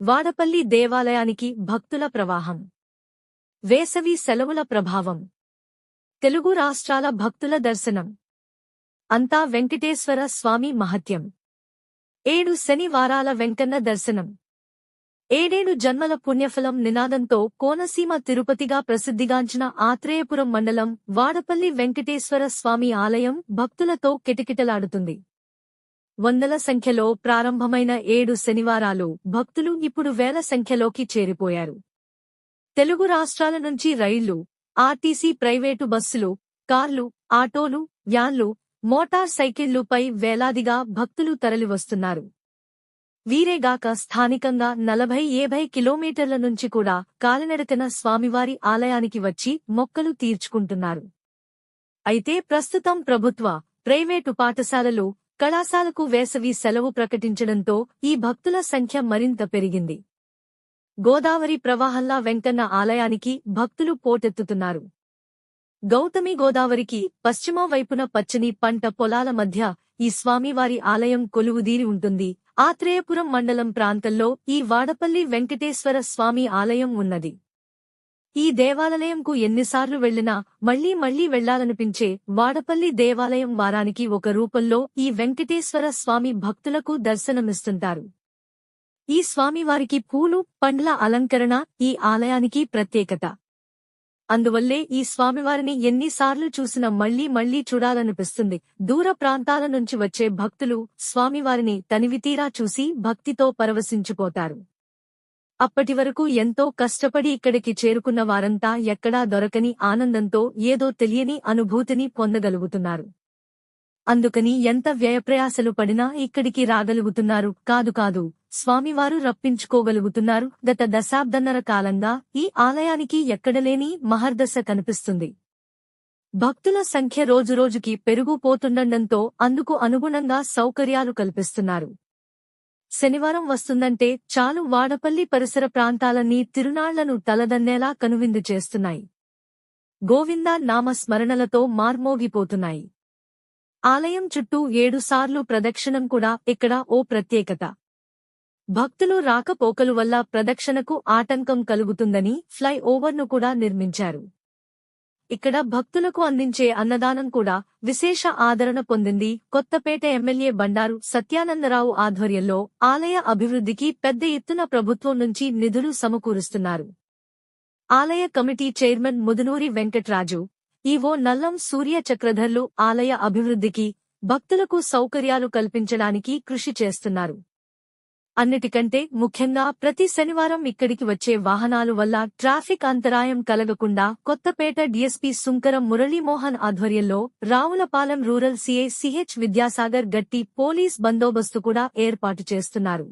వాడపల్లి దేవాలయానికి భక్తుల ప్రవాహం. వేసవి సెలవుల ప్రభావం. తెలుగు రాష్ట్రాల భక్తుల దర్శనం. అంతా వెంకటేశ్వర స్వామి మహత్యం. ఏడు శనివారాల వెంకన్న దర్శనం. ఏడేడు జన్మల పుణ్యఫలం నినాదంతో కోనసీమ తిరుపతిగా ప్రసిద్ధిగాంచిన ఆత్రేయపురం మండలం వాడపల్లి వెంకటేశ్వర స్వామి ఆలయం భక్తులతో కిటకిటలాడుతుంది. వందల సంఖ్యలో ప్రారంభమైన ఏడు శనివారాలు భక్తులు ఇప్పుడు వేల సంఖ్యలోకి చేరిపోయారు. తెలుగు రాష్ట్రాల నుంచి రైళ్ళు ఆర్టీసీ ప్రైవేటు బస్సులు కార్లు ఆటోలు వ్యాన్లు మోటార్ సైకిళ్ళుపై వేలాదిగా భక్తులు తరలివస్తున్నారు. వీరేగాక స్థానికంగా నలభై ఏభై కిలోమీటర్ల నుంచి కూడా కాలినడకన స్వామివారి ఆలయానికి వచ్చి మొక్కలు తీర్చుకుంటున్నారు. అయితే ప్రస్తుతం ప్రభుత్వ ప్రైవేటు పాఠశాలలు కళాశాలకు వేసవి సెలవు ప్రకటించడంతో ఈ భక్తుల సంఖ్య మరింత పెరిగింది. గోదావరి ప్రవాహంలా వెంకన్న ఆలయానికి భక్తులు పోటెత్తుతున్నారు. గౌతమి గోదావరికి పశ్చిమ వైపున పచ్చని పంట పొలాల మధ్య ఈ స్వామివారి ఆలయం కొలువుదీరి ఉంటుంది. ఆత్రేయపురం మండలం ప్రాంతంలో ఈ వాడపల్లి వెంకటేశ్వర స్వామి ఆలయం ఉన్నది. ఈ దేవాలయంకు ఎన్నిసార్లు వెళ్ళినా మళ్ళీ మళ్ళీ వెళ్ళాలనిపించే వాడపల్లి దేవాలయం వారానికి ఒక రూపంలో ఈ వెంకటేశ్వర స్వామి భక్తులకు దర్శనమిస్తుంటారు. ఈ స్వామివారికి పూలు పండ్ల అలంకరణ ఈ ఆలయానికి ప్రత్యేకత. అందువల్లే ఈ స్వామివారిని ఎన్నిసార్లు చూసినా మళ్ళీ మళ్ళీ చూడాలనిపిస్తుంది. దూర ప్రాంతాల నుంచి వచ్చే భక్తులు స్వామివారిని తనివితీరా చూసి భక్తితో పరవశించిపోతారు. అప్పటివరకు ఎంతో కష్టపడి ఇక్కడికి చేరుకున్న వారంతా ఎక్కడా దొరకని ఆనందంతో ఏదో తెలియని అనుభూతిని పొందగలుగుతున్నారు. అందుకని ఎంత వ్యయప్రయాసలు పడినా ఇక్కడికి రాగలుగుతున్నారు. కాదు కాదు స్వామివారు రప్పించుకోగలుగుతున్నారు. గత దశాబ్దన్నర కాలంగా ఈ ఆలయానికి ఎక్కడలేని మహర్దశ కనిపిస్తుంది. భక్తుల సంఖ్య రోజురోజుకి పెరుగుపోతుండటంతో అందుకు అనుగుణంగా సౌకర్యాలు కల్పిస్తున్నారు. శనివారం వస్తుందంటే చాలు వాడపల్లి పరిసర ప్రాంతాలన్నీ తిరునాళ్ళను తలదన్నేలా కనువిందు చేస్తున్నాయి. గోవింద నామస్మరణలతో మార్మోగిపోతున్నాయి. ఆలయం చుట్టూ ఏడుసార్లు ప్రదక్షిణం కూడా ఇక్కడ ఓ ప్రత్యేకత. భక్తులు రాకపోకలు వల్ల ప్రదక్షిణకు ఆటంకం కలుగుతుందని ఫ్లైఓవర్ను కూడా నిర్మించారు. ఇక్కడ భక్తులకు అందించే అన్నదానం కూడా విశేష ఆదరణ పొందింది. కొత్తపేట ఎమ్మెల్యే బండారు సత్యానందరావు ఆధ్వర్యంలో ఆలయ అభివృద్ధికి పెద్ద ఎత్తున ప్రభుత్వం నుంచి నిధులు సమకూరుస్తున్నారు. ఆలయ committee chairman Mudunuri Venkatraju EO Nallam Surya చక్రధర్లు ఆలయ అభివృద్ధికి భక్తులకు సౌకర్యాలు కల్పించడానికి కృషి చేస్తున్నారు. అన్నిటికంటే ముఖ్యంగా ప్రతి శనివారం ఇక్కడికి వచ్చే వాహనాలు వల్ల ట్రాఫిక్ అంతరాయం కలగకుండా కొత్తపేట డీఎస్పీ సుంకరం మురళీమోహన్ ఆధ్వర్యంలో Ravulapalem rural CI CH Vidyasagar గట్టి పోలీస్ బందోబస్తు కూడా ఏర్పాటు చేస్తున్నారు.